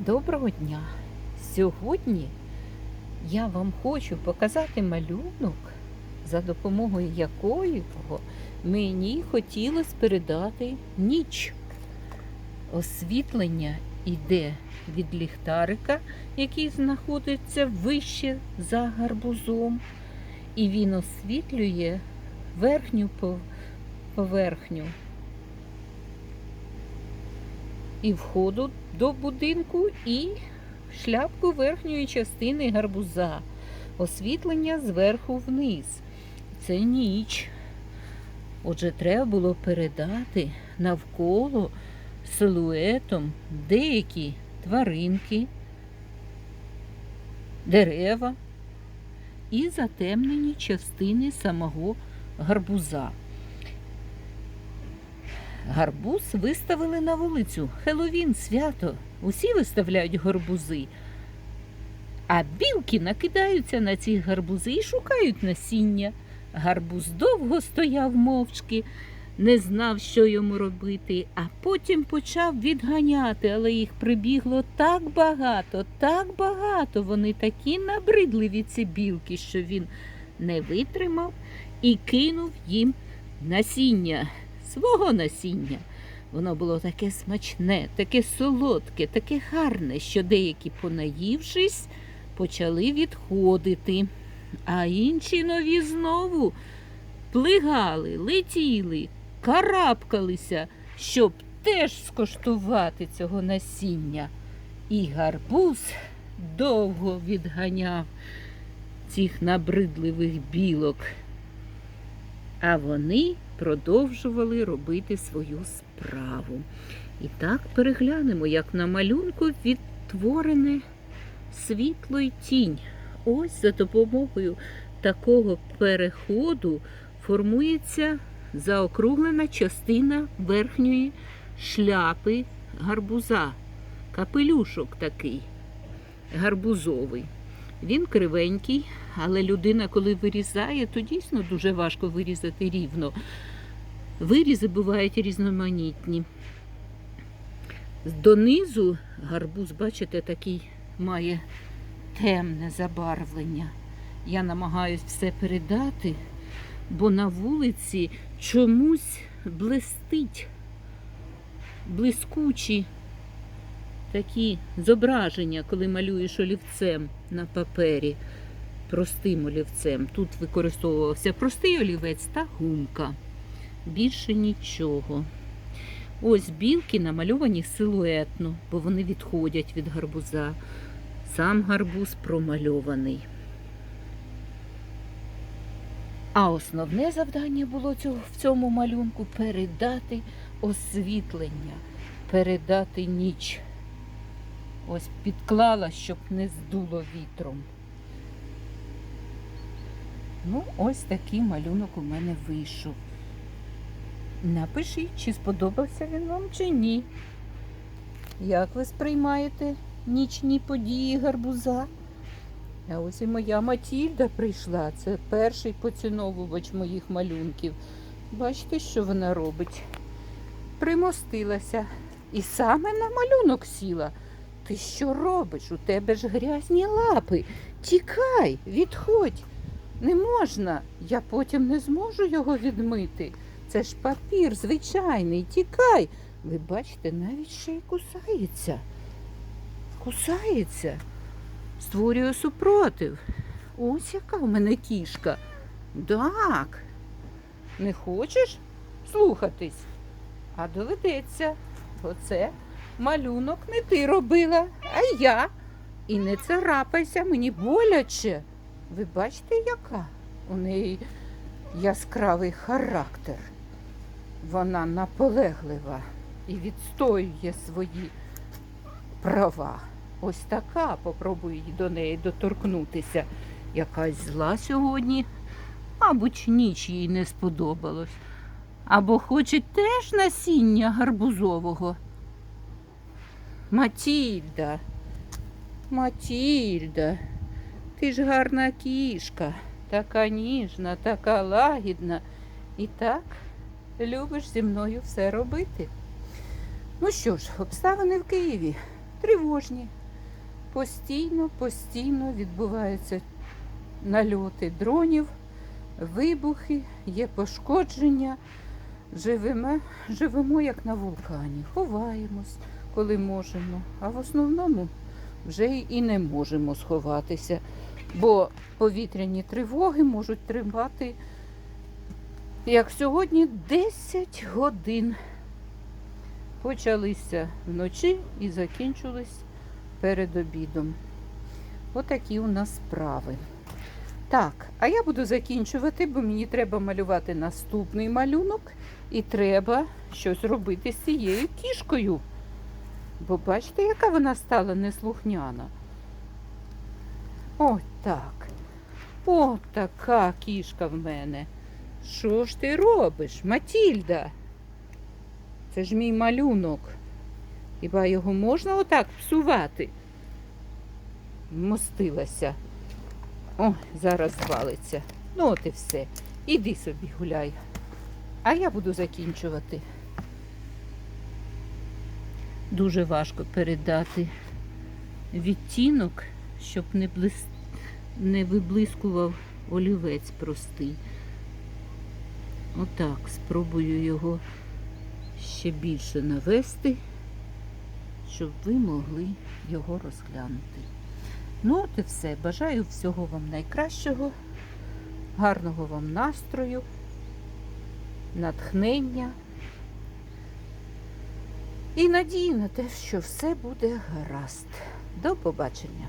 Доброго дня! Сьогодні я вам хочу показати малюнок, за допомогою якого мені хотілося передати ніч. Освітлення йде від ліхтарика, який знаходиться вище за гарбузом, і він освітлює верхню поверхню і входу до будинку, і шляпку верхньої частини гарбуза. Освітлення зверху вниз. Це ніч. Отже, треба було передати навколо силуетом деякі тваринки, дерева і затемнені частини самого гарбуза. Гарбуз виставили на вулицю. Хеловін, свято. Усі виставляють гарбузи. А білки накидаються на ці гарбузи і шукають насіння. Гарбуз довго стояв мовчки, не знав, що йому робити, а потім почав відганяти, але їх прибігло так багато, так багато. Вони такі набридливі ці білки, що він не витримав і кинув їм насіння свого насіння. Воно було таке смачне, таке солодке, таке гарне, що деякі, понаївшись, почали відходити, а інші нові знову плигали, летіли, карабкалися, щоб теж скоштувати цього насіння. І гарбуз довго відганяв цих набридливих білок. А вони продовжували робити свою справу. І так переглянемо, як на малюнку відтворене світло й тінь. Ось за допомогою такого переходу формується заокруглена частина верхньої шляпи гарбуза. Капелюшок такий гарбузовий. Він кривенький, але людина, коли вирізає, то дійсно дуже важко вирізати рівно. Вирізи бувають різноманітні. Донизу гарбуз, бачите, такий має темне забарвлення. Я намагаюсь все передати, бо на вулиці чомусь блистить блискучі такі зображення, коли малюєш олівцем на папері, простим олівцем. Тут використовувався простий олівець та гумка. Більше нічого. Ось білки намальовані силуетно, бо вони відходять від гарбуза. Сам гарбуз промальований. А основне завдання було цього, в цьому малюнку передати освітлення, передати ніч. Ось підклала, щоб не здуло вітром. Ну, ось такий малюнок у мене вийшов. Напишіть, чи сподобався він вам, чи ні. Як ви сприймаєте нічні події гарбуза? А ось і моя Матільда прийшла. Це перший поціновувач моїх малюнків. Бачите, що вона робить? Примостилася і саме на малюнок сіла. Ти що робиш? У тебе ж грязні лапи. Тікай, відходь. Не можна. Я потім не зможу його відмити. Це ж папір звичайний. Тікай. Ви бачите, навіть ще й кусається. Кусається. Створює супротив. Ось яка в мене кішка. Так. Не хочеш слухатись? А доведеться. Оце малюнок не ти робила, а я. І не царапайся, мені боляче. Ви бачите, яка? У неї яскравий характер. Вона наполеглива і відстоює свої права. Ось така, попробуй до неї доторкнутися. Якась зла сьогодні. Мабуть, ніч їй не сподобалось. Або хоче теж насіння гарбузового. Матільда, Матільда, ти ж гарна кішка, така ніжна, така лагідна. І так любиш зі мною все робити. Ну що ж, обставини в Києві тривожні. Постійно, постійно відбуваються нальоти дронів, вибухи, є пошкодження. Живемо, живемо як на вулкані, ховаємось, коли можемо, а в основному вже і не можемо сховатися, бо повітряні тривоги можуть тривати, як сьогодні, 10 годин. Почалися вночі і закінчились перед обідом. Отакі у нас справи. Так, а я буду закінчувати, бо мені треба малювати наступний малюнок, і треба щось робити з цією кішкою. Бо бачите, яка вона стала неслухняна. Ось так. О, така кішка в мене. Що ж ти робиш, Матільда? Це ж мій малюнок. Хіба його можна отак псувати? Мостилася. О, зараз звалиться. Ну, от і все. Іди собі гуляй. А я буду закінчувати. Дуже важко передати відтінок, щоб не, блис... не виблискував олівець простий. Отак, спробую його ще більше навести, щоб ви могли його розглянути. Ну, от і все. Бажаю всього вам найкращого, гарного вам настрою, натхнення і надії на те, що все буде гаразд. До побачення!